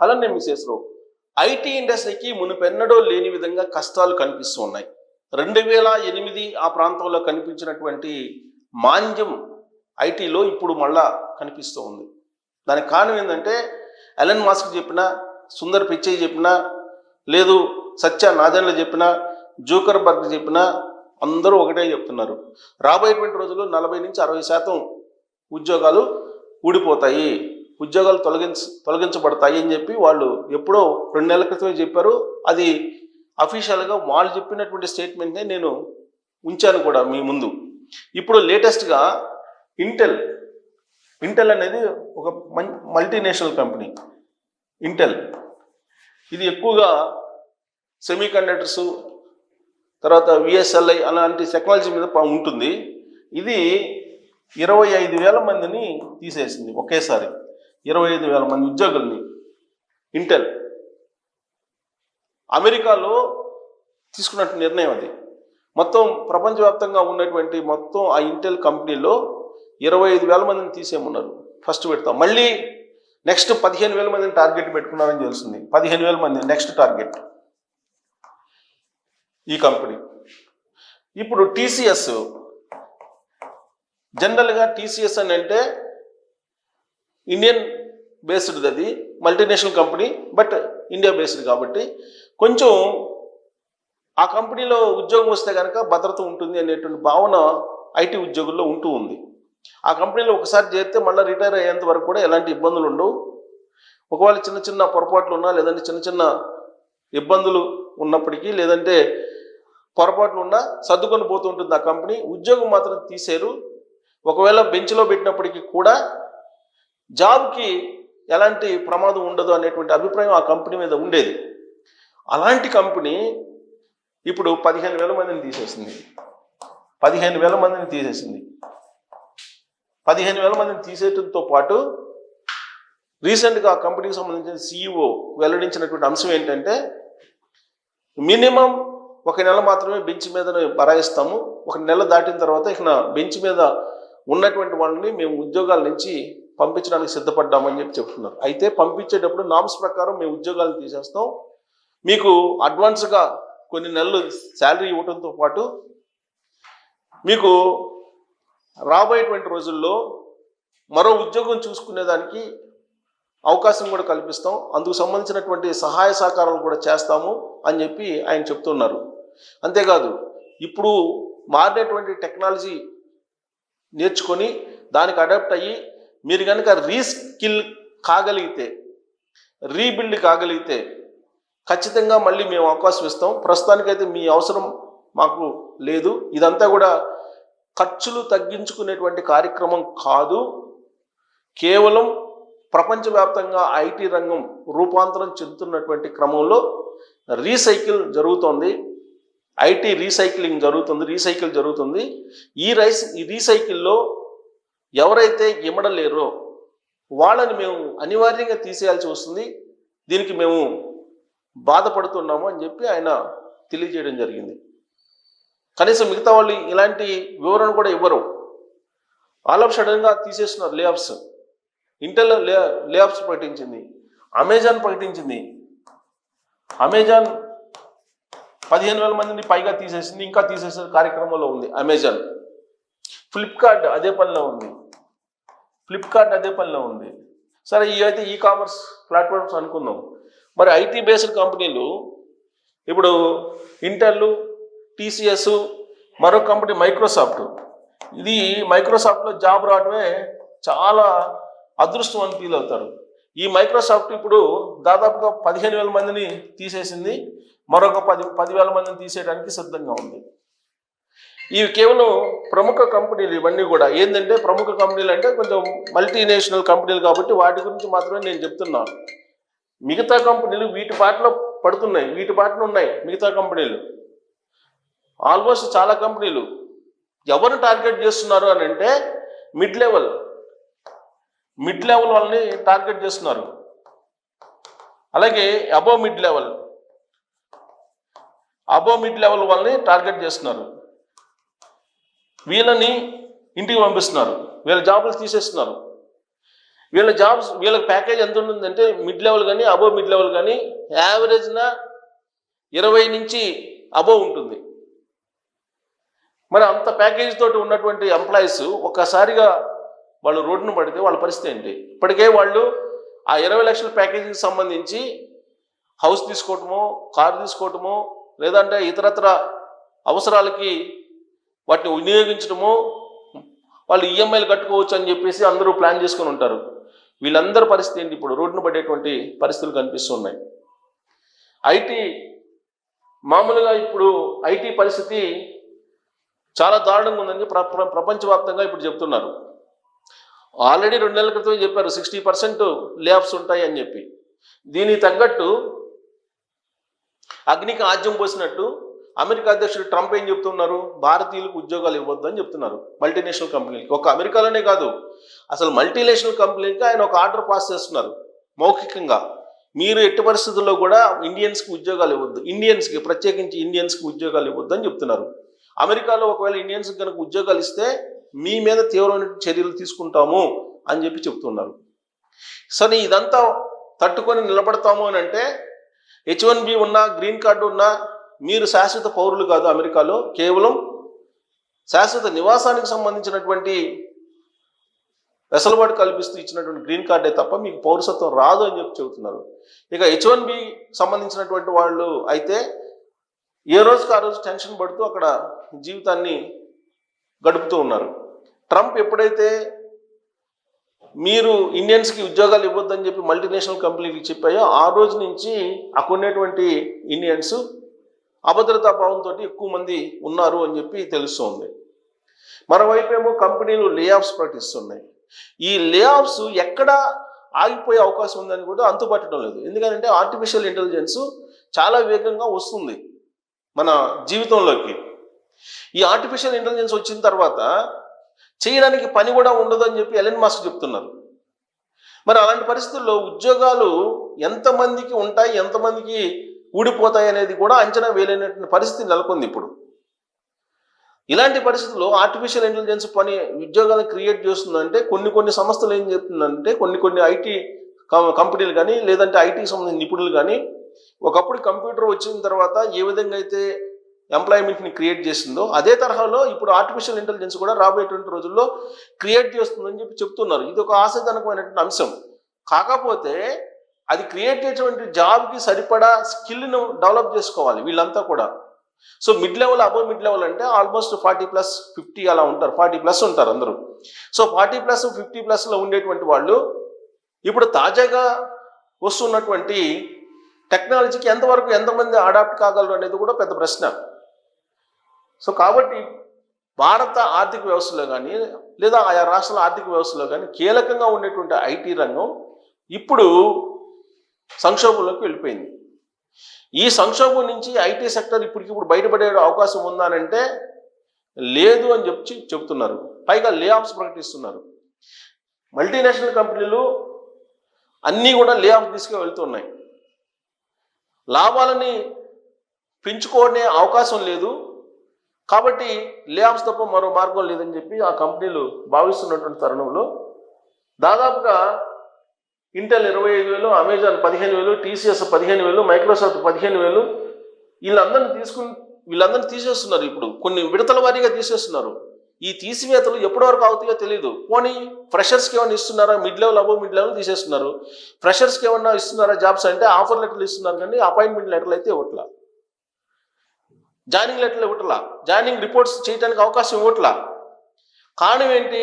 అలానే మిసేస్రావు ఐటీ ఇండస్ట్రీకి మునుపెన్నడో లేని విధంగా కష్టాలు కనిపిస్తూ ఉన్నాయి. రెండు వేల ఎనిమిది ఆ ప్రాంతంలో కనిపించినటువంటి మాంద్యం ఐటీలో ఇప్పుడు మళ్ళా కనిపిస్తూ ఉంది. దానికి కారణం ఏంటంటే ఎలన్ మాస్క్ చెప్పినా సుందర్ పిచ్చయ్య చెప్పినా లేదు సత్య నాదన్లు చెప్పినా జూకర్ బర్గ్ చెప్పినా అందరూ ఒకటే చెప్తున్నారు. రాబోయేటువంటి రోజుల్లో నలభై నుంచి అరవై శాతం ఉద్యోగాలు ఊడిపోతాయి. ఉద్యోగాలు తొలగించ తొలగించబడతాయి అని చెప్పి వాళ్ళు ఎప్పుడో రెండు నెలల క్రితమే చెప్పారు. అది అఫీషియల్గా వాళ్ళు చెప్పినటువంటి స్టేట్మెంట్నే నేను ఉంచాను కూడా మీ ముందు. ఇప్పుడు లేటెస్ట్గా ఇంటెల్ ఇంటెల్ అనేది ఒక మం మల్టీనేషనల్ కంపెనీ. ఇంటెల్. ఇది ఎక్కువగా సెమీ కండక్టర్స్ తర్వాత విఎస్ఎల్ఐ అలాంటి టెక్నాలజీ మీద ఉంటుంది. ఇది ఇరవై ఐదు వేల మందిని తీసేసింది ఒకేసారి. ఇరవై ఐదు వేల మంది ఉద్యోగుల్ని. ఇంటెల్ అమెరికాలో తీసుకున్నట్టు నిర్ణయం అది. మొత్తం ప్రపంచవ్యాప్తంగా ఉన్నటువంటి మొత్తం ఆ ఇంటెల్ కంపెనీలో ఇరవై ఐదు వేల మందిని తీసేయమన్నారు. ఫస్ట్ పెడతాం. మళ్ళీ నెక్స్ట్ పదిహేను వేల మందిని టార్గెట్ పెట్టుకున్నారని తెలిసింది. పదిహేను వేల మంది నెక్స్ట్ టార్గెట్ ఈ కంపెనీ. ఇప్పుడు టీసీఎస్. జనరల్గా టీసీఎస్ అని అంటే ఇండియన్ బేస్డ్ అది multinational company but India based కాబట్టి కొంచెం ఆ కంపెనీలో ఉద్యోగం వస్తే కనుక భద్రత ఉంటుంది అనేటువంటి భావన ఐటీ ఉద్యోగుల్లో ఉంటూ ఉంది. ఆ కంపెనీలో ఒకసారి చేరితే మళ్ళీ రిటైర్ అయ్యేంత వరకు కూడా ఎలాంటి ఇబ్బందులు ఉండవు. ఒకవేళ చిన్న చిన్న పొరపాట్లు ఉన్నా లేదంటే చిన్న చిన్న ఇబ్బందులు ఉన్నప్పటికీ లేదంటే పొరపాట్లు ఉన్నా సర్దుకొని పోతుంటుంది ఆ కంపెనీ. ఉద్యోగం మాత్రం తీసేరు ఒకవేళ బెంచ్లో పెట్టినప్పటికీ కూడా జాబ్కి ఎలాంటి ప్రమాదం ఉండదు అనేటువంటి అభిప్రాయం ఆ కంపెనీ మీద ఉండేది. అలాంటి కంపెనీ ఇప్పుడు పదిహేను వేల మందిని తీసేసింది. పదిహేను వేల మందిని తీసేసింది. పదిహేను వేల మందిని తీసేయడంతో పాటు రీసెంట్గా ఆ కంపెనీకి సంబంధించిన సీఈఓ వెల్లడించినటువంటి అంశం ఏంటంటే మినిమం ఒక నెల మాత్రమే బెంచ్ మీద బరాయిస్తాము. ఒక నెల దాటిన తర్వాత ఇక బెంచ్ మీద ఉన్నటువంటి వాళ్ళని మేము ఉద్యోగాల నుంచి పంపించడానికి సిద్ధపడ్డామని చెప్పి చెప్తున్నారు. అయితే పంపించేటప్పుడు నామ్స్ ప్రకారం మేము ఉద్యోగాలను తీసేస్తాం. మీకు అడ్వాన్స్గా కొన్ని నెలలు శాలరీ ఇవ్వడంతో పాటు మీకు రాబోయేటువంటి రోజుల్లో మరో ఉద్యోగం చూసుకునేదానికి అవకాశం కూడా కల్పిస్తాం. అందుకు సంబంధించినటువంటి సహాయ సహకారాలు కూడా చేస్తాము అని చెప్పి ఆయన చెప్తున్నారు. అంతేకాదు ఇప్పుడు మారినటువంటి టెక్నాలజీ నేర్చుకొని దానికి అడాప్ట్ అయ్యి మీరు కనుక రీస్కిల్ కాగలిగితే రీబిల్డ్ కాగలిగితే ఖచ్చితంగా మళ్ళీ మేము అవకాశం ఇస్తాం. ప్రస్తుతానికైతే మీ అవసరం మాకు లేదు. ఇదంతా కూడా ఖర్చులు తగ్గించుకునేటువంటి కార్యక్రమం కాదు. కేవలం ప్రపంచవ్యాప్తంగా ఐటీ రంగం రూపాంతరం చెందుతున్నటువంటి క్రమంలో రీసైకిల్ జరుగుతోంది. ఐటీ రీసైక్లింగ్ జరుగుతుంది రీసైకిల్ జరుగుతుంది. ఈ రైస్ ఈ రీసైకిల్లో ఎవరైతే ఇమ్మడలేరో వాళ్ళని మేము అనివార్యంగా తీసేయాల్సి వస్తుంది. దీనికి మేము బాధపడుతున్నాము అని చెప్పి ఆయన తెలియజేయడం జరిగింది. కనీసం మిగతా వాళ్ళు ఇలాంటి వివరణ కూడా ఇవ్వరు. ఆల్ ఆఫ్ సడన్గా తీసేస్తున్నారు లేఆఫ్స్. ఇంటెల్ లే లేఆఫ్స్ ప్రకటించింది. అమెజాన్ ప్రకటించింది. అమెజాన్ పదిహేను వేల మందిని పైగా తీసేసింది. ఇంకా తీసేసే కార్యక్రమంలో ఉంది అమెజాన్. ఫ్లిప్కార్ట్ అదే పనిలో ఉంది. ఫ్లిప్కార్ట్ అదే పనిలో ఉంది. సరే ఇవి అయితే ఈ కామర్స్ ప్లాట్ఫామ్స్ అనుకుందాం. మరి ఐటీ బేస్డ్ కంపెనీలు ఇప్పుడు ఇంటర్లు టీసీఎస్ మరో కంపెనీ మైక్రోసాఫ్ట్ ఇది మైక్రోసాఫ్ట్లో జాబ్ రావడమే చాలా అదృష్టం అని ఫీల్ అవుతారు. ఈ మైక్రోసాఫ్ట్ ఇప్పుడు దాదాపుగా పదిహేను వేల మందిని తీసేసింది. మరొక పది పదివేల మందిని తీసేయడానికి సిద్ధంగా ఉంది. ఇవి కేవలం ప్రముఖ కంపెనీలు ఇవన్నీ కూడా. ఏంటంటే ప్రముఖ కంపెనీలు అంటే కొంచెం మల్టీనేషనల్ కంపెనీలు కాబట్టి వాటి గురించి మాత్రమే నేను చెప్తున్నాను మిగతా కంపెనీలు వీటి బాటలో పడుతున్నాయి. వీటి బాటలో ఉన్నాయి మిగతా కంపెనీలు. ఆల్మోస్ట్ చాలా కంపెనీలు. ఎవరు టార్గెట్ చేస్తున్నారు అని అంటే మిడ్ లెవెల్ మిడ్ లెవెల్ వాళ్ళని టార్గెట్ చేస్తున్నారు. అలాగే above mid level above mid level వాళ్ళని టార్గెట్ చేస్తున్నారు. వీళ్ళని ఇంటికి పంపిస్తున్నారు. వీళ్ళ జాబులు తీసేస్తున్నారు. వీళ్ళ జాబ్స్ వీళ్ళకి ప్యాకేజ్ ఎంత ఉంటుందంటే మిడ్ లెవెల్ కానీ అబోవ్ మిడ్ లెవెల్ కానీ యావరేజ్న ఇరవై నుంచి అబోవ్ ఉంటుంది. మరి అంత ప్యాకేజ్ తోటి ఉన్నటువంటి ఎంప్లాయీస్ ఒక్కసారిగా వాళ్ళు రోడ్డును పడితే వాళ్ళ పరిస్థితి ఏంటి? ఇప్పటికే వాళ్ళు ఆ ఇరవై లక్షల ప్యాకేజీకి సంబంధించి హౌస్ తీసుకోవటమో కారు తీసుకోవటమో లేదంటే ఇతరత్ర అవసరాలకి వాటిని వినియోగించడము వాళ్ళు ఈఎంఐలు కట్టుకోవచ్చు అని చెప్పేసి అందరూ ప్లాన్ చేసుకుని ఉంటారు. వీళ్ళందరి పరిస్థితి ఏంటి? ఇప్పుడు రోడ్డును పడేటువంటి పరిస్థితులు కనిపిస్తున్నాయి ఐటీ మామూలుగా ఇప్పుడు ఐటీ పరిస్థితి చాలా దారుణంగా ఉందని ప్రపంచవ్యాప్తంగా ఇప్పుడు చెప్తున్నారు. ఆల్రెడీ రెండు నెలల క్రితమే చెప్పారు సిక్స్టీ పర్సెంట్ లేఆఫ్స్ ఉంటాయి అని చెప్పి. దీనికి తగ్గట్టు అగ్నికి ఆజ్యం పోసినట్టు అమెరికా అధ్యక్షుడు ట్రంప్ ఏం చెప్తున్నారు? భారతీయులకు ఉద్యోగాలు ఇవ్వద్దు అని చెప్తున్నారు మల్టీనేషనల్ కంపెనీలకి ఒక అమెరికాలోనే కాదు అసలు మల్టీనేషనల్ కంపెనీలకి ఆయన ఒక ఆర్డర్ పాస్ చేస్తున్నారు మౌఖికంగా. మీరు ఎట్టి పరిస్థితుల్లో కూడా ఇండియన్స్కి ఉద్యోగాలు ఇవ్వద్దు ఇండియన్స్కి ప్రత్యేకించి ఇండియన్స్కి ఉద్యోగాలు ఇవ్వద్దు అని చెప్తున్నారు. అమెరికాలో ఒకవేళ ఇండియన్స్కి కనుక ఉద్యోగాలు ఇస్తే మీ మీద తీవ్రమైన చర్యలు తీసుకుంటాము అని చెప్పి చెప్తున్నారు. సరే ఇదంతా తట్టుకొని నిలబడతాము అని అంటే హెచ్ వన్ బి ఉన్నా గ్రీన్ కార్డు ఉన్నా మీరు శాశ్వత పౌరులు కాదు అమెరికాలో కేవలం శాశ్వత నివాసానికి సంబంధించినటువంటి వెసలుబాటు కల్పిస్తూ ఇచ్చినటువంటి గ్రీన్ కార్డే తప్ప మీకు పౌరసత్వం రాదు అని చెప్పి చెబుతున్నారు. ఇక హెచ్ వన్ బి సంబంధించినటువంటి వాళ్ళు అయితే ఏ రోజుకి ఆ రోజు టెన్షన్ పడుతూ అక్కడ జీవితాన్ని గడుపుతూ ఉన్నారు. ట్రంప్ ఎప్పుడైతే మీరు ఇండియన్స్కి ఉద్యోగాలు ఇవ్వద్దని చెప్పి మల్టీనేషనల్ కంపెనీలకు చెప్పాయో ఆ రోజు నుంచి అక్కడ ఉన్నటువంటి ఇండియన్స్ అభద్రతా భావంతో ఎక్కువ మంది ఉన్నారు అని చెప్పి తెలుస్తోంది. మరోవైపు ఏమో కంపెనీలు లే ఆఫ్స్ ప్రకటిస్తున్నాయి. ఈ లే ఆఫ్స్ ఎక్కడ ఆగిపోయే అవకాశం ఉందని కూడా అంతుపట్టడం లేదు. ఎందుకంటే ఆర్టిఫిషియల్ ఇంటెలిజెన్స్ చాలా వేగంగా వస్తుంది మన జీవితంలోకి. ఈ ఆర్టిఫిషియల్ ఇంటెలిజెన్స్ వచ్చిన తర్వాత చేయడానికి పని కూడా ఉండదు అని చెప్పి ఎలెన్ మాస్క్ చెప్తున్నారు. మరి అలాంటి పరిస్థితుల్లో ఉద్యోగాలు ఎంతమందికి ఉంటాయి ఎంతమందికి ఊడిపోతాయి అనేది కూడా అంచనా వేయలేనటువంటి పరిస్థితి నెలకొంది ఇప్పుడు. ఇలాంటి పరిస్థితుల్లో ఆర్టిఫిషియల్ ఇంటెలిజెన్స్ పని ఉద్యోగాలను క్రియేట్ చేస్తుందంటే కొన్ని కొన్ని సంస్థలు ఏం చెప్తుందంటే కొన్ని కొన్ని ఐటీ కంపెనీలు కానీ లేదంటే ఐటీకి సంబంధించిన నిపుణులు కానీ ఒకప్పుడు కంప్యూటర్ వచ్చిన తర్వాత ఏ విధంగా అయితే ఎంప్లాయ్మెంట్ని క్రియేట్ చేసిందో అదే తరహాలో ఇప్పుడు ఆర్టిఫిషియల్ ఇంటెలిజెన్స్ కూడా రాబోయేటువంటి రోజుల్లో క్రియేట్ చేస్తుందని చెప్పి చెప్తున్నారు. ఇది ఒక ఆశాజనకమైనటువంటి అంశం. కాకపోతే అది క్రియేట్ చేసేటువంటి జాబ్కి సరిపడా స్కిల్ను డెవలప్ చేసుకోవాలి వీళ్ళంతా కూడా. So mid level above mid level అంటే ఆల్మోస్ట్ ఫార్టీ ప్లస్ ఫిఫ్టీ అలా ఉంటారు. ఫార్టీ ప్లస్ ఉంటారు అందరూ. సో ఫార్టీ ప్లస్ ఫిఫ్టీ ప్లస్లో ఉండేటువంటి వాళ్ళు ఇప్పుడు తాజాగా వస్తున్నటువంటి టెక్నాలజీకి ఎంతవరకు ఎంతమంది అడాప్ట్ కాగలరు అనేది కూడా పెద్ద ప్రశ్న. సో కాబట్టి భారత ఆర్థిక వ్యవస్థలో కానీ లేదా ఆయా రాష్ట్రాల ఆర్థిక వ్యవస్థలో కానీ కీలకంగా ఉండేటువంటి ఐటీ రంగం ఇప్పుడు సంక్షోభంలోకి వెళ్ళిపోయింది. ఈ సంక్షోభం నుంచి ఐటీ సెక్టర్ ఇప్పటికిప్పుడు బయటపడే అవకాశం ఉందానంటే లేదు అని చెప్పి చెబుతున్నారు. పైగా లే ఆఫ్స్ ప్రకటిస్తున్నారు. మల్టీనేషనల్ కంపెనీలు అన్నీ కూడా లే ఆఫ్ తీసుకు వెళ్తున్నాయి. లాభాలని పెంచుకోనే అవకాశం లేదు. కాబట్టి లే ఆఫ్స్ తప్ప మరో మార్గం లేదని చెప్పి ఆ కంపెనీలు భావిస్తున్నటువంటి తరుణంలో దాదాపుగా ఇంటెల్ ఇరవై ఐదు వేలు అమెజాన్ పదిహేను వేలు టీసీఎస్ పదిహేను వేలు మైక్రోసాఫ్ట్ పదిహేను వేలు. వీళ్ళందరిని తీసుకుని వీళ్ళందరినీ తీసేస్తున్నారు ఇప్పుడు. కొన్ని విడతల వారీగా తీసేస్తున్నారు. ఈ తీసివేతలు ఎప్పటి వరకు అవుతాయో తెలియదు పోనీ ఫ్రెషర్స్కి ఏమైనా ఇస్తున్నారా? Mid level above mid level తీసేస్తున్నారు. ఫ్రెషర్స్కి ఏమన్నా ఇస్తున్నారా జాబ్స్ అంటే ఆఫర్ లెటర్లు ఇస్తున్నారు కానీ అపాయింట్మెంట్ లెటర్లు అయితే ఇవ్వట్లా. జాయినింగ్ లెటర్లు ఇవ్వట్లా. జాయినింగ్ రిపోర్ట్స్ చేయడానికి అవకాశం ఇవ్వట్లా. కారణం ఏంటి?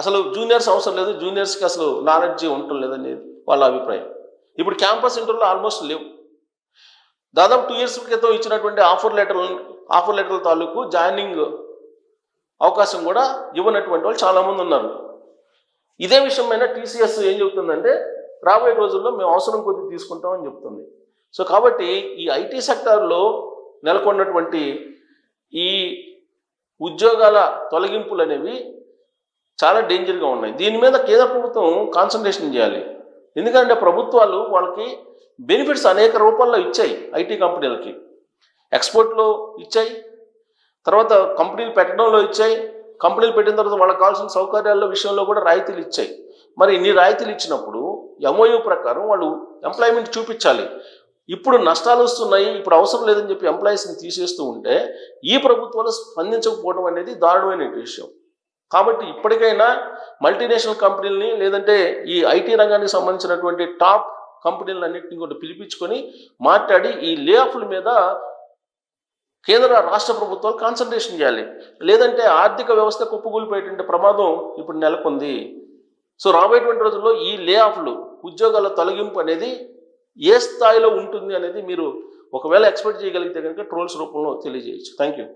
అసలు జూనియర్స్ అవసరం లేదు జూనియర్స్కి అసలు నాలెడ్జ్ ఉండటం లేదనేది వాళ్ళ అభిప్రాయం. ఇప్పుడు క్యాంపస్ ఇంటర్లో ఆల్మోస్ట్ లేవు. దాదాపు టూ ఇయర్స్ క్రితం ఇచ్చినటువంటి ఆఫర్ లెటర్ ఆఫర్ లెటర్ల తాలూకు జాయినింగ్ అవకాశం కూడా ఇవ్వనటువంటి వాళ్ళు చాలామంది ఉన్నారు. ఇదే విషయమైన టీసీఎస్ ఏం చెబుతుందంటే రాబోయే రోజుల్లో మేము అవసరం కొద్ది తీసుకుంటామని చెప్తుంది. సో కాబట్టి ఈ ఐటీ సెక్టార్లో నెలకొన్నటువంటి ఈ ఉద్యోగాల తొలగింపులు అనేవి చాలా డేంజర్గా ఉన్నాయి. దీని మీద కేంద్ర ప్రభుత్వం కాన్సన్ట్రేషన్ చేయాలి. ఎందుకంటే ప్రభుత్వాలు వాళ్ళకి బెనిఫిట్స్ అనేక రూపాల్లో ఇచ్చాయి ఐటీ కంపెనీలకి. ఎక్స్పోర్ట్లో ఇచ్చాయి. తర్వాత కంపెనీలు పెట్టడంలో ఇచ్చాయి. కంపెనీలు పెట్టిన తర్వాత వాళ్ళకి కావాల్సిన సౌకర్యాల విషయంలో కూడా రాయితీలు ఇచ్చాయి. మరి ఇన్ని రాయితీలు ఇచ్చినప్పుడు ఎంఓయూ ప్రకారం వాళ్ళు ఎంప్లాయ్మెంట్ చూపించాలి. ఇప్పుడు నష్టాలు వస్తున్నాయి ఇప్పుడు అవసరం లేదని చెప్పి ఎంప్లాయీస్ని తీసేస్తూ ఉంటే ఈ ప్రభుత్వాలు స్పందించకపోవడం అనేది దారుణమైన విషయం. కాబట్టి ఇప్పటికైనా మల్టీనేషనల్ కంపెనీలని లేదంటే ఈ ఐటీ రంగానికి సంబంధించినటువంటి టాప్ కంపెనీలన్నింటినీ కూడా పిలిపించుకొని మాట్లాడి ఈ లే ఆఫ్ల మీద కేంద్ర రాష్ట్ర ప్రభుత్వాలు కాన్సన్ట్రేషన్ చేయాలి. లేదంటే ఆర్థిక వ్యవస్థ కుప్పగూలిపోయేటువంటి ప్రమాదం ఇప్పుడు నెలకొంది. సో రాబోయేటువంటి రోజుల్లో ఈ లే ఆఫ్లు ఉద్యోగాల తొలగింపు అనేది ఏ స్థాయిలో ఉంటుంది అనేది మీరు ఒకవేళ ఎక్స్పెక్ట్ చేయగలిగితే కనుక ట్రోల్స్ రూపంలో తెలియజేయచ్చు. Thank you